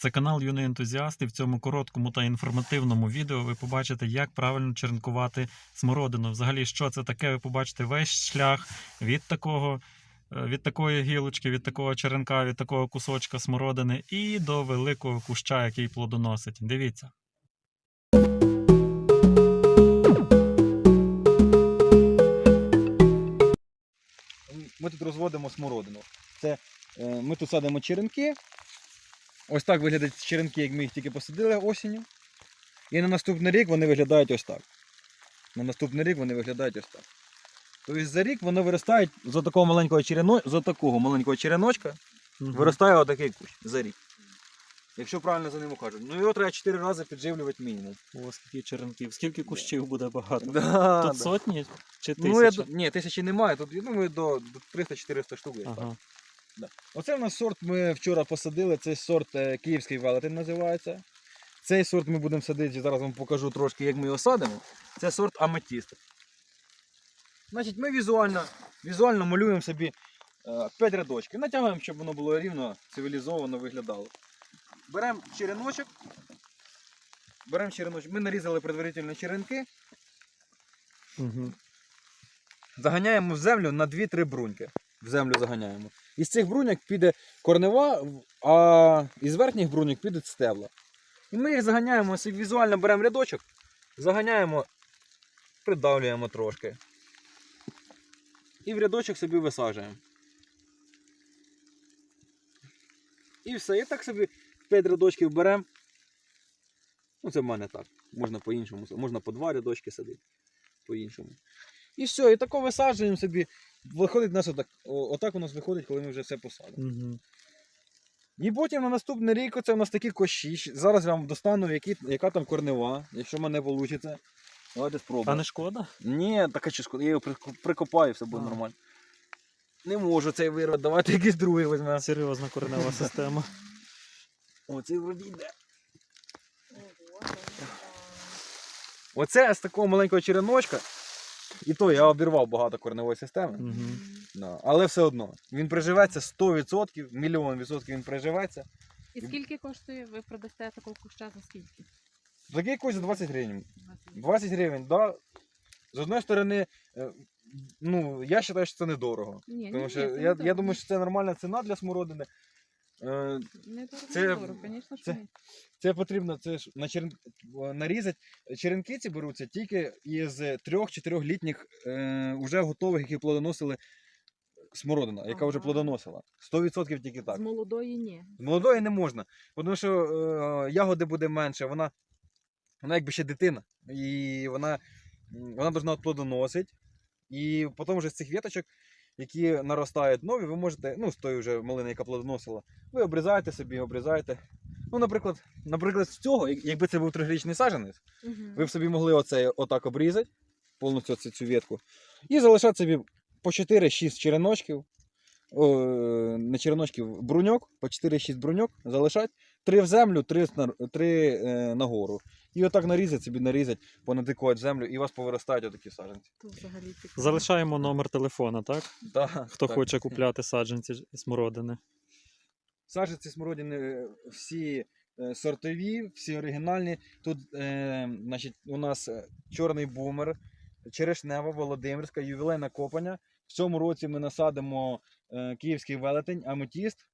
Це канал Юний ентузіаст, і в цьому короткому та інформативному відео ви побачите, як правильно черенкувати смородину. Взагалі, що це таке, ви побачите весь шлях від такого. е, Від такої гілочки, від такого черенка, від такого кусочка смородини і до великого куща, який плодоносить. Дивіться. Ми тут розводимо смородину. Це, е, ми тут садимо черенки. Ось так виглядають черенки, як ми їх тільки посадили осінню. І на наступний рік вони виглядають ось так. На наступний рік вони виглядають ось так. Тобто за рік вони виростають з такого маленького черено... з такого маленького череночка, виростає отакий кущ за рік. Якщо правильно за ним ухажувати. Ну його треба 4 рази підживлювати мінімум. О, скільки черенків, скільки кущів буде багато. Да, Тут да. сотні чи тисячі? Ну, я, ні, тисячі немає, тут я думаю, до, до 300-400 штук. десь так. Оце в нас сорт ми вчора посадили, цей сорт е, київський велетень називається. Цей сорт ми будемо садити, зараз вам покажу трошки, як ми його садимо. Це сорт аметіст. Значить, ми візуально, візуально малюємо собі 5 рядочків. Натягуємо, щоб воно було рівно, цивілізовано виглядало. Беремо череночок. Беремо череночок. Ми нарізали предварительно черенки, Угу. заганяємо в землю на 2-3 бруньки. В землю заганяємо. Із цих бруньок піде корнева, а із верхніх бруньок підуть стебла. І ми їх заганяємо, візуально беремо рядочок, заганяємо, придавлюємо трошки. І в рядочок собі висаджуємо. І все. І так собі 5 рядочків беремо. Ну, це в мене так. Можна по-іншому, можна по два рядочки садити. По-іншому. І все, і тако висаджуємо собі. Виходить у нас отак, о- отак у нас виходить, коли ми вже все посадимо. Угу. І потім на наступний рік оце у нас такі кощі. Зараз я вам достану, які, яка там корнева, якщо в мене вийде. Давайте А спробуємо. не шкода? Ні, така чи шкода, я його прикопаю, все буде А. нормально. Не можу цей вирвати, давайте якийсь другий візьмемо. Серйозна коренева система. О, цей вроді йде. Оце з такого маленького череночка. І то я обірвав багато корневої системи. Угу. Да. Але все одно. Він приживеться 100%, мільйон відсотків він приживеться. І скільки коштує ви продасте такого куща за скільки? Такий якось за 20 гривень. 20. 20 гривень, да. З одної сторони, е, ну, я вважаю, що це недорого. Ні, ні, Тому ні, що це я, не я думаю, що це нормальна ціна для смородини. Е, Не це- звісно, що це- ні. Це потрібно це ж на черен... нарізати. Черенки ці беруться тільки із 3-4 літніх е, уже готових, які плодоносили смородина, яка вже Ага. плодоносила. 100% тільки так. З молодої ні. З молодої не можна, тому що е, ягоди буде менше, вона, вона якби ще дитина. І вона, м, вона повинна плодоносити. І потім вже з цих віточок, які наростають нові, ви можете, ну, з тої вже малини, яка плодоносила, ви обрізаєте собі, обрізаєте. Ну, наприклад, наприклад, з цього, якби це був трирічний саджанець, Угу. ви б собі могли оце отак обрізати, повністю цю, цю ветку, і залишати собі по 4-6 череночків, о, не череночків, бруньок, по 4-6 бруньок залишати, 3 в землю, 3, 3 е, нагору. І отак нарізати собі, нарізати, понатикувати в землю, і у вас повиростають отакі саджанці. Взагалі. Залишаємо номер телефона, так? Да, Хто так. хоче купляти саджанці смородини. Саджанці смородини е, всі е, сортові, всі оригінальні. Тут е, значить, у нас е, чорний бумер, черешнева, Володимирська, ювілейна копання. В цьому році ми насадимо е, київський велетень, аметіст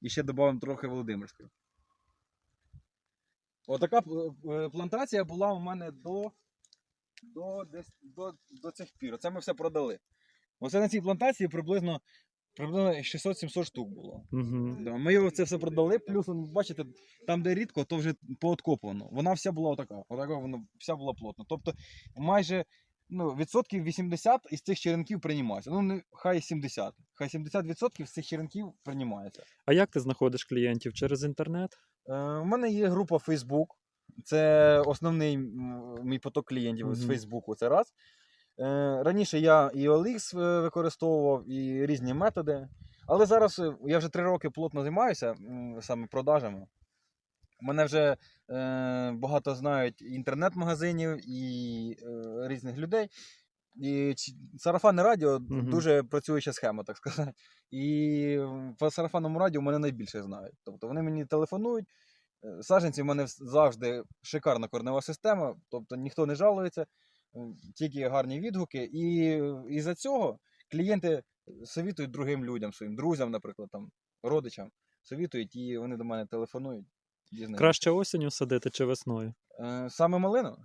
і ще додамо трохи Володимирської. Отака е, плантація була у мене до, до, десь, до, до цих пір. Оце ми все продали. Оце на цій плантації приблизно, приблизно 600-700 штук було. Угу. Да, ми його це все продали, плюс, бачите, там, де рідко, то вже пооткоплено. Вона вся була отака. Отака вона вся була плотна. Тобто майже ну, відсотків 80 із цих черенків приймається. Ну, не, хай 70. Хай 70% з цих черенків приймається. А як ти знаходиш клієнтів? Через інтернет? Е, у мене є група Facebook. Це основний мій поток клієнтів з Мгм. Фейсбуку. Це раз. Е, раніше я і OLX е, використовував, і різні методи. Але зараз е, я вже три роки плотно займаюся саме продажами. Мене вже е, багато знають інтернет-магазинів і е, різних людей. І сарафанне радіо Мгм. дуже працююча схема, так сказати. І по сарафанному радіо мене найбільше знають. Тобто вони мені телефонують, Е, Саджанці в мене завжди шикарна корнева система, тобто ніхто не жалується, тільки гарні відгуки. І, і за цього клієнти совітують другим людям, своїм друзям, наприклад, там, родичам, совітують, і вони до мене телефонують. дізнаються. Краще осінню садити чи весною? Е, Саме малину.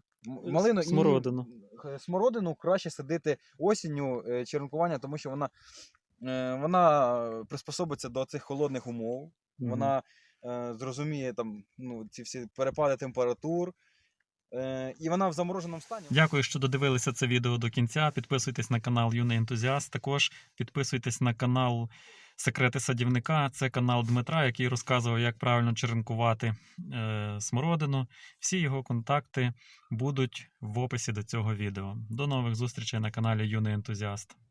Малину і смородину. Х- смородину краще садити осінню е, черенкування, тому що вона, е, вона приспособиться до цих холодних умов. Мгм. Вона е, зрозуміє там, ну, ці всі перепади температур. Е, і вона в замороженому стані. Дякую, що додивилися це відео до кінця. Підписуйтесь на канал Юний Ентузіаст. Також підписуйтесь на канал Секрети садівника. Це канал Дмитра, який розказував, як правильно черенкувати е, смородину. Всі його контакти будуть в описі до цього відео. До нових зустрічей на каналі Юний Ентузіаст.